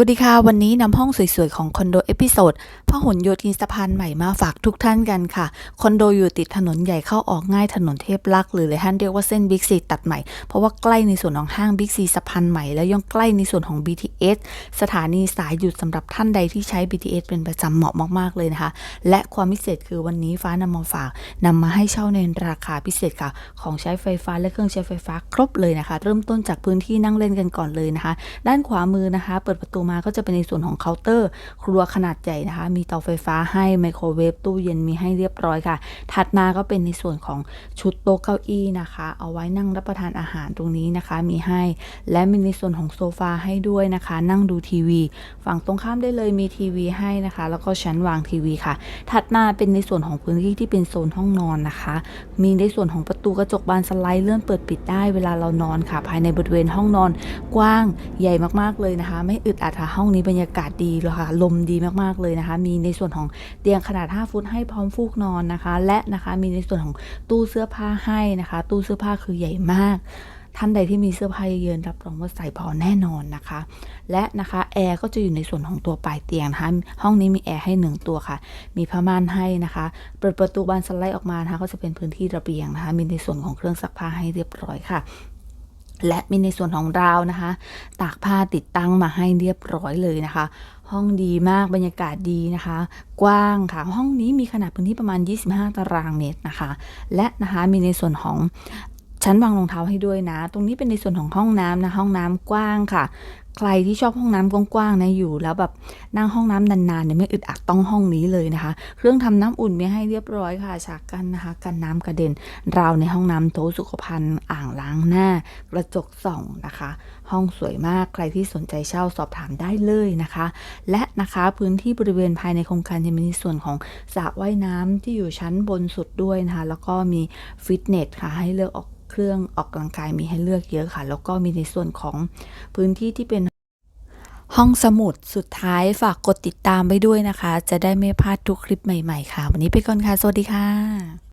วัสดีค่ะ วันนี้นำห้องสวยๆ ของคอนโดเอพิโซดพหลโยธินสะพานใหม่มาฝากทุกท่านกันค่ะ คอนโดอยู่ติดถนนใหญ่เข้าออกง่ายถนนเทพลักษณ์หรือเลยท่านเรียกว่าเส้นบิ๊กซีตัดใหม่ เพราะว่าใกล้ในส่วนของห้างบิ๊กซีสะพานใหม่ แล้วยังใกล้ในส่วนของ BTS สถานีสายหยุดสำหรับท่านใดที่ใช้ BTS เป็นประจำเหมาะมากๆเลยนะคะ และความพิเศษคือวันนี้ฟ้านำมาฝากนำมาให้เช่าในราคาพิเศษค่ะ ของใช้ไฟฟ้าและเครื่องใช้ไฟฟ้าครบเลยนะคะ เริ่มต้นจากพื้นที่นั่งเล่นกันก่อนเลยนะคะ ด้านขวามือนะคะ เปิดประตูมาก็จะเป็นในส่วนของเคาน์เตอร์ ครัวขนาดใหญ่นะคะ มีเตาไฟฟ้าให้ไมโครเวฟตู้เย็นมีให้เรียบร้อยค่ะ ถัดมาก็เป็นในส่วนของชุดโต๊ะเก้าอี้นะคะ เอาไว้นั่งรับประทานอาหารตรงนี้นะคะ มีให้ และมีในส่วนของโซฟาให้ด้วยนะคะ นั่งดูทีวี ฝั่งตรงข้ามได้เลยมีทีวีให้นะคะ แล้วก็ชั้นวางทีวีค่ะ ถัดมาเป็นในส่วนของพื้นที่ที่เป็นโซนห้องนอนนะคะ มีในส่วนของประตูกระจกบานสไลด์เลื่อนเปิดปิดได้เวลาเรานอนค่ะ ภายในบริเวณห้องนอนกว้างใหญ่มากๆเลยนะคะ ไม่อึดอัดค่ะห้องนี้บรรยากาศดีเลยค่ะ ลมดีมากๆเลยนะคะ มีในส่วนของเตียงขนาด 5 ฟุตให้พร้อมฟูกนอนนะคะ และนะคะมีในส่วนของตู้เสื้อผ้าให้นะคะ ตู้เสื้อผ้าคือใหญ่มากท่านใดที่มีเสื้อผ้าเยอะๆรับรองว่าใส่พอแน่นอนนะคะ และนะคะแอร์ก็จะอยู่ในส่วนของตัวปลายเตียงนะคะห้องนี้มีแอร์ให้หนึ่งตัวค่ะ มีผ้าม่านให้นะคะ เปิดประตูบานสไลด์ออกมานะคะก็จะเป็นพื้นที่ระเบียงนะคะ มีในส่วนของเครื่องซักผ้าให้เรียบร้อยค่ะ และมีในส่วนของราวนะคะ ตากผ้าติดตั้งมาให้เรียบร้อยเลยนะคะ ห้องดีมากบรรยากาศดีนะคะ กว้างค่ะ ห้องนี้มีขนาดพื้นที่ประมาณ 25 ตารางเมตรนะคะ และนะคะมีในส่วนของ ชั้นวางรองเท้าให้ด้วยนะ ตรงนี้เป็นในส่วนของห้องน้ำนะ ห้องน้ำกว้างค่ะ ใครที่ชอบห้องน้ำกว้างๆนะอยู่ แล้วแบบนั่งห้องน้ำนานๆเนี่ยไม่อึดอัดต้องห้องนี้เลยนะคะ เครื่องทำน้ำอุ่นมีให้เรียบร้อยค่ะฉากกันนะคะ กันน้ำกระเด็น ราวในห้องน้ำโถสุขภัณฑ์อ่างล้างหน้า กระจกส่องนะคะ ห้องสวยมากใครที่สนใจเช่าสอบถามได้เลยนะคะ และนะคะพื้นที่บริเวณภายในโครงการจะมีในส่วนของสระว่ายน้ำที่อยู่ชั้นบนสุดด้วยนะคะ แล้วก็มีฟิตเนสค่ะให้เลือกออก เครื่องออกกำลังกายมีให้เลือกเยอะค่ะ แล้วก็มีในส่วนของพื้นที่ที่เป็นห้องสมุดสุดท้ายฝากกดติดตามไปด้วยนะคะ จะได้ไม่พลาดทุกคลิปใหม่ ๆ ค่ะ วันนี้ไปก่อนค่ะ สวัสดีค่ะ